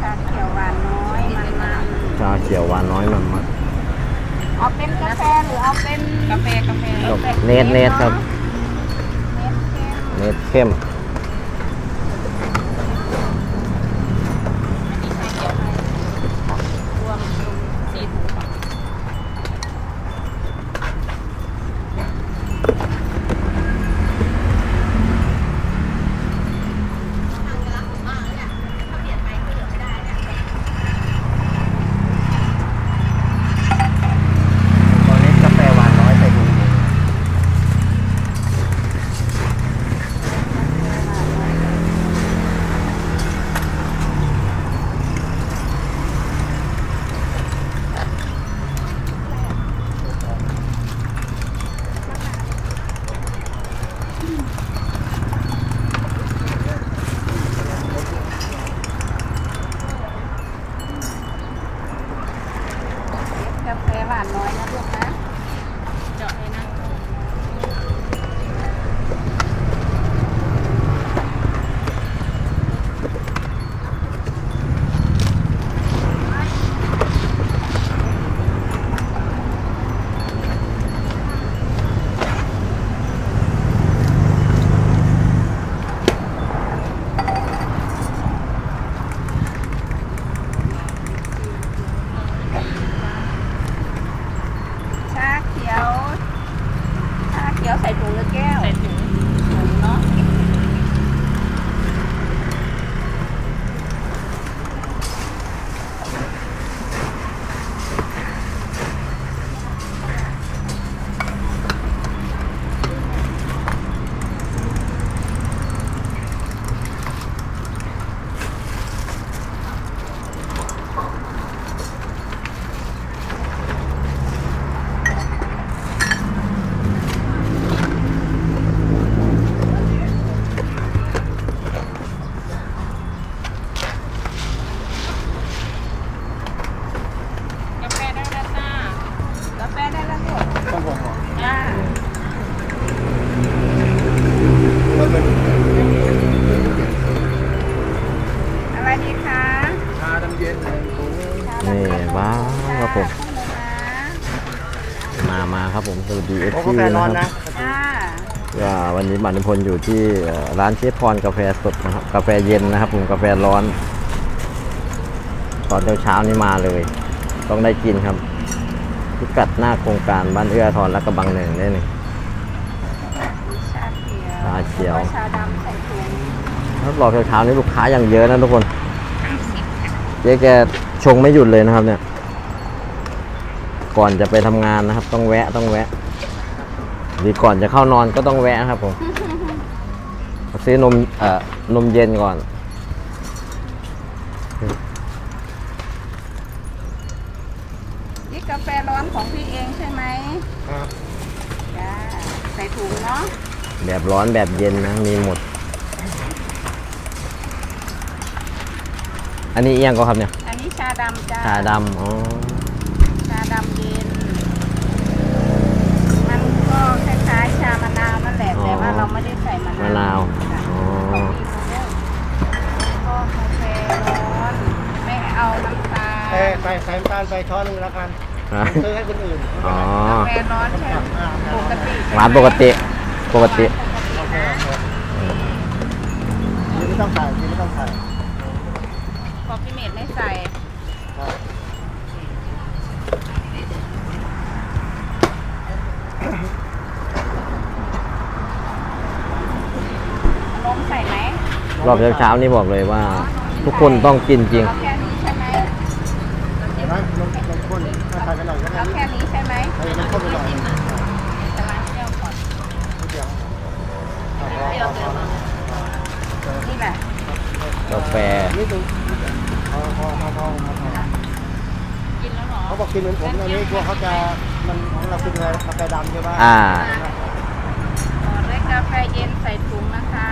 ชาเขียวหวานน้อยมันมันชาเขียวหวานน้อยมันมันเอาเป็นกาแฟหรือเอาเป็นกาแฟกาแฟเนทเนทครับ เนทเข้ม หวานน้อยนะลูกนะ มามาครับผมสวัสดีเอฟโอ้ซีกาแฟร้อนนะนะจ้าก็วันนี้บัตรนิพนธ์อยู่ที่เอ่อร้านเชฟพรกาแฟสดนะครับกาแฟเย็นนะครับผมกาแฟร้อน ตอนเช้าๆนี่มาเลย ต้องได้กินครับพิกัดหน้าโครงการบ้านเอื้ออาทรและกระบังหนึ่งได้นี่ชาเขียวชาเขียวแล้ก็ชาดำใส่ถุงครับรอเช้าๆนี่ลูกค้าอย่างเยอะนะทุกคนเจ๊แกชงไม่หยุดเลยนะครับเนี่ย ก่อนจะไปทำงานนะครับ ต้องแวะต้องแวะ หรือก่อนจะเข้านอนก็ต้องแวะครับผมซื้อนมเอ่อนมเย็นก่อน นี่กาแฟร้อนของพี่เองใช่ไหมครับจ้าใส่ถุงเนาะแบบร้อนแบบเย็นนะมีหมด อันนี้เอียงก็ครับเนี่ย อันนี้ชาดำจ้า ชาดำอ๋อ ชาดำเย็น มันก็คล้ายๆชามะนาวนั่นแหละ แต่ว่า เราไม่ได้ใส่มะนาวมะนาว ค่ะอ๋อ ก็กาแฟร้อนไม่เอาน้ำตาลเอ้ยใส่ใส่น้ำตาลไปช้อนหนึงแล้วกันครับซื้อให้คนอื่นอ๋อ กาแฟร้อนใช่ปกติหวานปกติ ปกติโอเคโอเคนี่ไม่ต้องใส่นี่ไม่ต้องใส่พอพี่เมดไม่ใส่ ครับ นมใส่ไหม รอบเช้าๆนี่บอกเลยว่า ทุกคนต้องกินจริงเอาแค่นี้ใช่ไหมเห็นไหมนมนมข้นถ้าใส่ไปหน่อยก็ได้เอาแค่นี้ใช่ไหมใส่นมข้นไปหน่อยนิดจะล้างแก้วก่อนเดียวเดียวเดียวนี่แหละกาแฟ นี่ดูพอพอพอพอพอพอกินแล้วเหรอเขาบอกกินเหมือนผมอันนี้กลัวเขาจะมันของเรากินอะไรกาแฟดำใช่ป่ะอ่าต่อด้วยกาแฟเย็นใส่ถุงนะคะ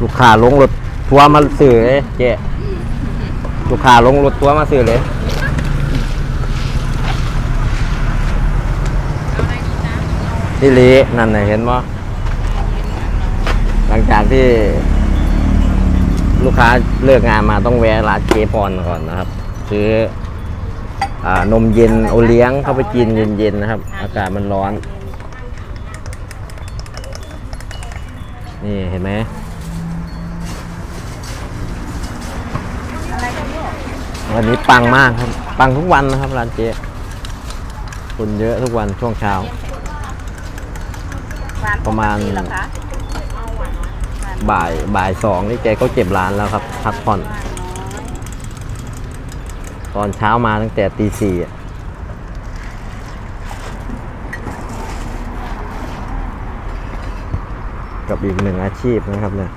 ลูกค้าลงรถทัวร์มาสื่อเลยเจ๊ลูกค้าลงรถทัวร์มาสื่อเลยที่ลีนั่นน่ะเห็นมั้หลังจากที่ ลูกค้าเลิกงานมาต้องแวะร้านเจพรก่อนนะครับ ซื้ออนมเย็นโอเลี้ยงเข้าไปกินเย็นๆนะครับ อากาศมันร้อน นี่เห็นไหม อะไรกันลูก วันนี้ปังมากครับ ปังทุกวันนะครับร้านเจ๊คนเยอะทุกวันช่วงเช้า ประมาณ บ่ายบ่ายสองนี่แกก็เก็บร้านแล้วครับพักผ่อน ตอนเช้ามาตั้งแต่ตีสี่กับอีกหนึ่งอาชีพนะครับเนี่ย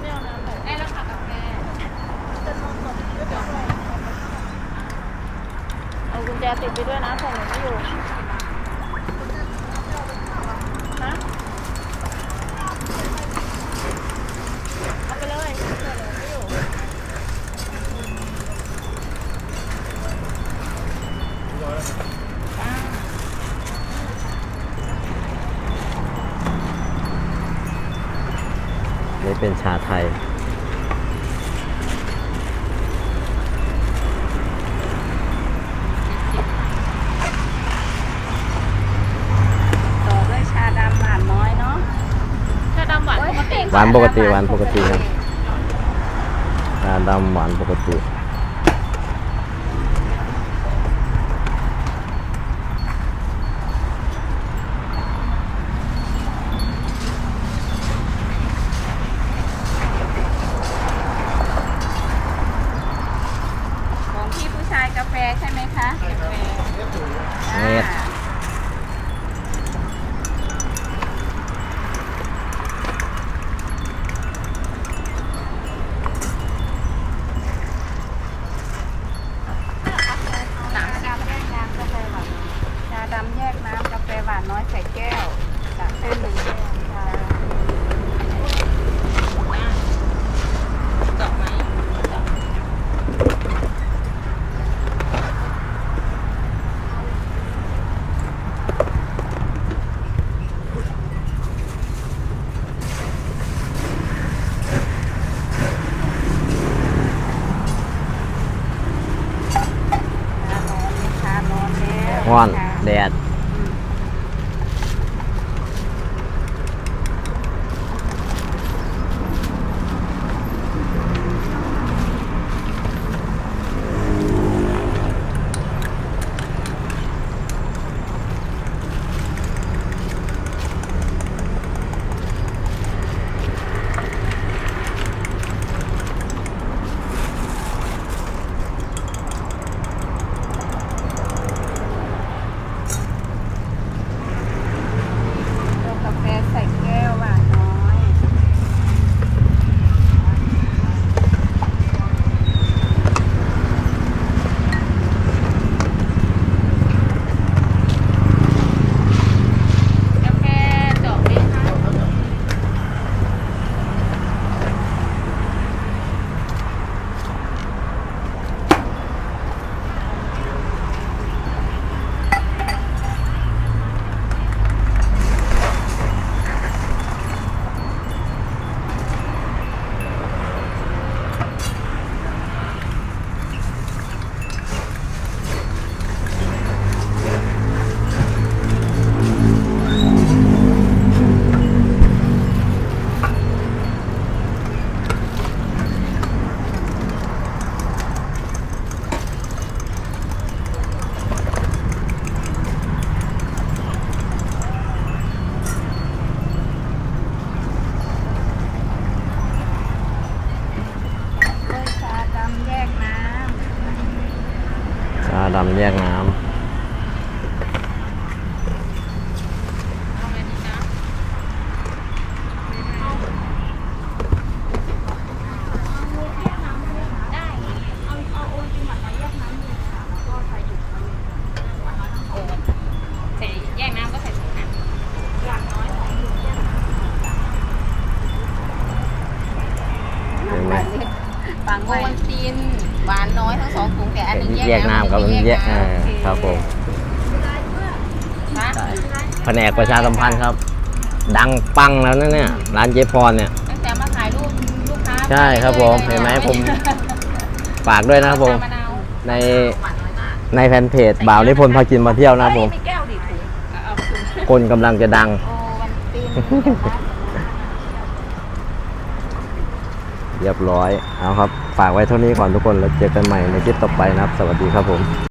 ไม่เอาน้ำเลยไอ้แล้วค่ะกาแฟเอากุ ญแจติดไปด้วยนะส่งหนูไม่อยู่ฮะเอาไปเลยส่งหนูไม่อยู่นี่เป็นชาไทย ต่อด้วยชาดำหวานน้อยเนาะ ถ้าดำหวานปกติ หวานปกติหวานปกติครับชาดำหวานปกติ แยกน้ำครับมันแยกเออครับผมนะแผนกประชาสัมพันธ์ครับ ดังปังแล้วนะเนี่ยร้านเจพรเนี่ยตั้งแต่มาถ่ายรูปลูกค้าใช่ครับผมเห็นไหมผมฝากด้วยนะครับผมชามะนาวในในแฟนเพจบ่าวนิพนธ์พากินมาเที่ยวนะครับผมเอ้ยมีแก้วดิถุงเอาถุงคนกำลังจะดังโอ้วันตีนเรียบร้อยเอาครับ ฝากไว้เท่านี้ก่อนทุกคน แล้วเจอกันใหม่ในคลิปต่อไปนะครับ สวัสดีครับผม